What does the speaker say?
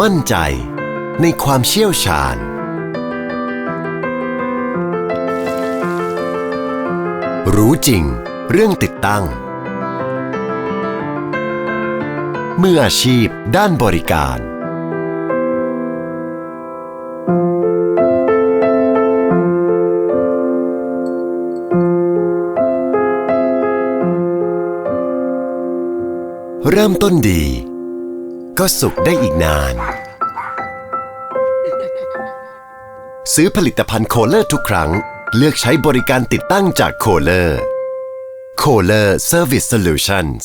มั่นใจในความเชี่ยวชาญ รู้จริง เรื่องติดตั้ง มืออาชีพด้านบริการ เริ่มต้นดี ก็สุขได้อีกนาน ซื้อผลิตภัณฑ์โคเลอร์ทุกครั้ง เลือกใช้บริการติดตั้งจากโคเลอร์โคเลอร์ Service Solutions